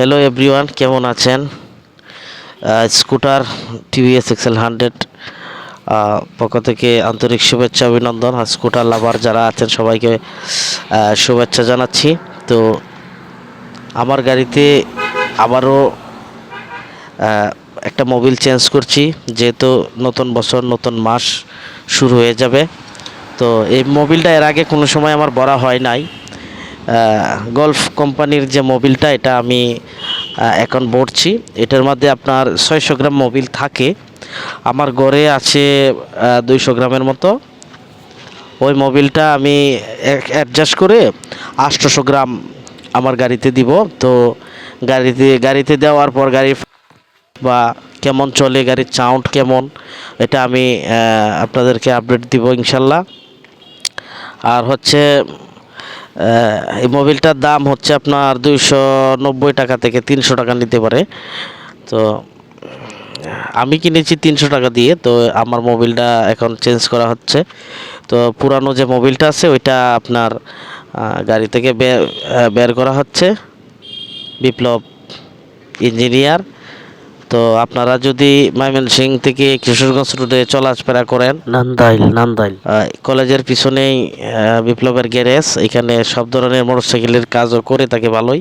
Hello everyone কেমন আছেন? Scooter TVS Excel hundred পক্ষ থেকে আন্তরিক শুভেচ্ছা, অভিনন্দন। আর স্কুটার লাভার যারা আছেন, সবাইকে শুভেচ্ছা জানাচ্ছি। তো আমার গাড়িতে আবারও একটা মোবিল চেঞ্জ করছি, যেহেতু নতুন বছর, নতুন মাস শুরু হয়ে যাবে। তো এই মোবিলটা এর আগে কোনো সময় আমার বড়া হয় নাই। গলফ কোম্পানির যে মোবিলটা, এটা আমি এখন বড়ছি এটার মধ্যে আপনার ছয়শো গ্রাম মোবিল থাকে। আমার গড়ে আছে দুইশো গ্রামের মতো। ওই মোবিলটা আমি অ্যাডজাস্ট করে আটশোশো গ্রাম আমার গাড়িতে দিব। তো গাড়িতে গাড়িতে দেওয়ার পর গাড়ি বা কেমন চলে, গাড়ির সাউন্ড কেমন, এটা আমি আপনাদেরকে আপডেট দিব ইনশাল্লাহ। আর হচ্ছে এই মোবিলটার দাম হচ্ছে আপনার দুইশো নব্বই টাকা থেকে তিনশো টাকা নিতে পারে। তো, আমি কিনেছি তিনশো টাকা দিয়ে, তো আমার মোবিলটা এখন চেঞ্জ করা হচ্ছে। তো পুরানো যে মোবিলটা আছে, ওইটা আপনার গাড়ি থেকে বের করা হচ্ছে। বিপ্লব ইঞ্জিনিয়ার। তো আপনারা যদি ময়মনসিং থেকে কিশোরগঞ্জ রোডে চলাফেরা করেন নান্দাইল নান্দাইল। কলেজের পিছনেই বিপ্লবের গ্যারেজ এখানে সব ধরনের মোটরসাইকেলের কাজও করে থাকে ভালোই।